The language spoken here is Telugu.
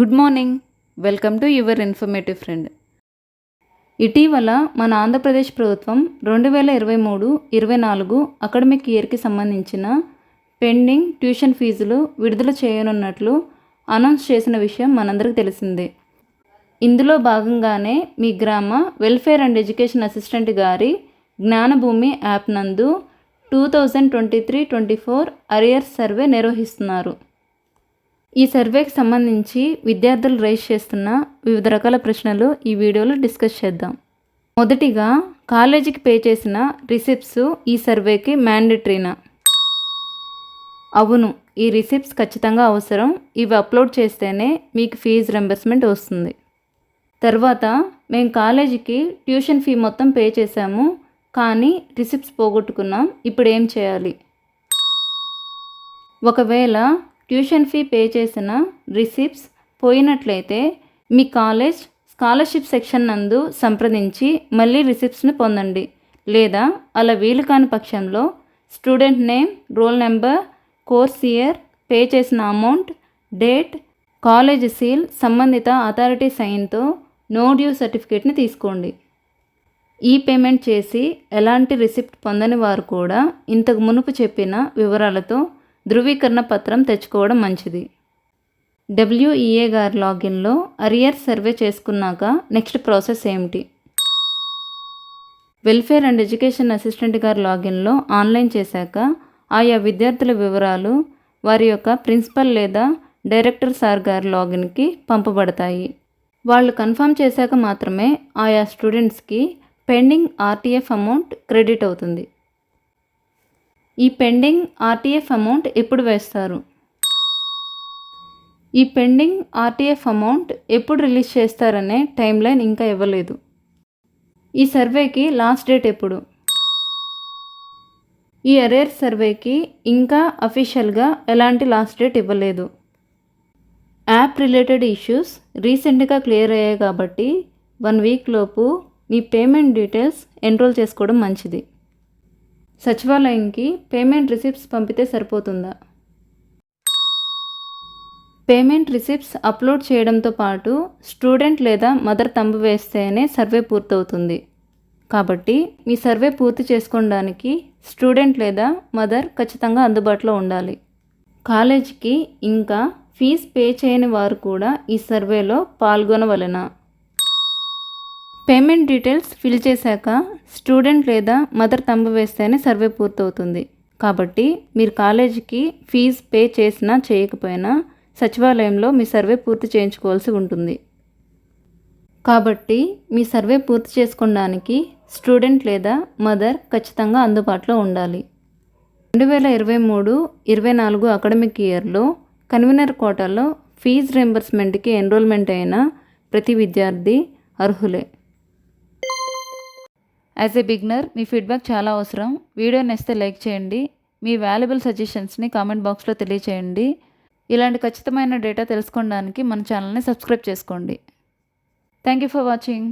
Good morning. Welcome to your informative friend. ఇటీవల మన ఆంధ్రప్రదేశ్ ప్రభుత్వం రెండు వేల ఇరవై మూడు ఇరవై నాలుగు అకాడమిక్ ఇయర్కి సంబంధించిన పెండింగ్ ట్యూషన్ ఫీజులు విడుదల చేయనున్నట్లు అనౌన్స్ చేసిన విషయం మనందరికీ తెలిసిందే. ఇందులో భాగంగానే మీ గ్రామ వెల్ఫేర్ అండ్ ఎడ్యుకేషన్ అసిస్టెంట్ గారి జ్ఞానభూమి యాప్ నందు two thousand twenty three twenty four arrears survey నిర్వహిస్తున్నారు. ఈ సర్వేకి సంబంధించి విద్యార్థులు రైజ్ చేస్తున్న వివిధ రకాల ప్రశ్నలు ఈ వీడియోలో డిస్కస్ చేద్దాం. మొదటిగా కాలేజీకి పే చేసిన రిసిప్ట్స్ ఈ సర్వేకి మ్యాండటరీనా అవును ఈ రిసిప్ట్స్ ఖచ్చితంగా అవసరం. ఇవి అప్లోడ్ చేస్తేనే మీకు ఫీజు రెంబర్స్మెంట్ వస్తుంది. తర్వాత మేము కాలేజీకి ట్యూషన్ ఫీ మొత్తం పే చేశాము కానీ రిసిప్ట్స్ పోగొట్టుకున్నాం. ఇప్పుడు ఏం చేయాలి? ఒకవేళ ట్యూషన్ ఫీ పే చేసిన రిసిప్ట్స్ పోయినట్లయితే మీ కాలేజ్ స్కాలర్షిప్ సెక్షన్ నందు సంప్రదించి మళ్ళీ రిసిప్ట్స్ని పొందండి. లేదా అలా వీలు కాని పక్షంలో student name roll number course year pay చేసిన అమౌంట్ డేట్ కాలేజ్ సీల్ సంబంధిత అథారిటీ సైన్తో నో డ్యూ సర్టిఫికేట్ని తీసుకోండి. ఈ పేమెంట్ చేసి ఎలాంటి రిసిప్ట్ పొందని వారు కూడా ఇంతకు మునుపు చెప్పిన వివరాలతో ధృవీకరణ పత్రం తెచ్చుకోవడం మంచిది. డబ్ల్యూఈఏ గారి లాగిన్లో అరియర్ సర్వే చేసుకున్నాక నెక్స్ట్ ప్రాసెస్ ఏమిటి? వెల్ఫేర్ అండ్ ఎడ్యుకేషన్ అసిస్టెంట్ గారి లాగిన్లో ఆన్లైన్ చేశాక ఆయా విద్యార్థుల వివరాలు వారి యొక్క ప్రిన్సిపల్ లేదా డైరెక్టర్ సార్ గారి లాగిన్కి పంపబడతాయి. వాళ్ళు కన్ఫర్మ్ చేశాక మాత్రమే ఆయా స్టూడెంట్స్కి పెండింగ్ ఆర్టీఎఫ్ అమౌంట్ క్రెడిట్ అవుతుంది. ఈ పెండింగ్ ఆర్టీఎఫ్ అమౌంట్ ఎప్పుడు వేస్తారు? ఈ పెండింగ్ ఆర్టీఎఫ్ అమౌంట్ ఎప్పుడు రిలీజ్ చేస్తారనే టైం లైన్ ఇంకా ఇవ్వలేదు. ఈ సర్వేకి లాస్ట్ డేట్ ఎప్పుడు? ఈ అరేర్ సర్వేకి ఇంకా అఫీషియల్గా ఎలాంటి లాస్ట్ డేట్ ఇవ్వలేదు. యాప్ రిలేటెడ్ ఇష్యూస్ రీసెంట్గా క్లియర్ అయ్యాయి కాబట్టి వన్ వీక్ లోపు మీ పేమెంట్ డీటెయిల్స్ ఎన్రోల్ చేసుకోవడం మంచిది. సచివాలయంకి పేమెంట్ రిసిప్ట్స్ పంపితే సరిపోతుందా? పేమెంట్ రిసిప్ట్స్ అప్లోడ్ చేయడంతో పాటు స్టూడెంట్ లేదా మదర్ తంబు వేస్తేనే సర్వే పూర్తవుతుంది. కాబట్టి మీ సర్వే పూర్తి చేసుకోవడానికి స్టూడెంట్ లేదా మదర్ ఖచ్చితంగా అందుబాటులో ఉండాలి. కాలేజీకి ఇంకా ఫీజ్ పే చేయని వారు కూడా ఈ సర్వేలో పాల్గొనవలెనా? పేమెంట్ డీటెయిల్స్ ఫిల్ చేశాక స్టూడెంట్ లేదా మదర్ తంబు వేస్తేనే సర్వే పూర్తవుతుంది. కాబట్టి మీరు కాలేజీకి ఫీజు పే చేసినా చేయకపోయినా సచివాలయంలో మీ సర్వే పూర్తి చేయించుకోవాల్సి ఉంటుంది. కాబట్టి మీ సర్వే పూర్తి చేసుకోవడానికి స్టూడెంట్ లేదా మదర్ ఖచ్చితంగా అందుబాటులో ఉండాలి. రెండు వేల ఇరవై మూడు ఇరవై నాలుగు అకాడమిక్ ఇయర్లో కన్వీనర్ కోటాలో ఫీజు రింబర్స్మెంట్కి ఎన్రోల్మెంట్ అయిన ప్రతి విద్యార్థి అర్హులే. యాజ్ ఏ బిగ్నర్ మీ ఫీడ్బ్యాక్ చాలా అవసరం. వీడియో నచ్చితే లైక్ చేయండి. మీ వాల్యుబుల్ సజెషన్స్ని కామెంట్ బాక్స్లో తెలియచేయండి. ఇలాంటి ఖచ్చితమైన డేటా తెలుసుకోవడానికి మన ఛానల్ని సబ్స్క్రైబ్ చేసుకోండి. Thank you for watching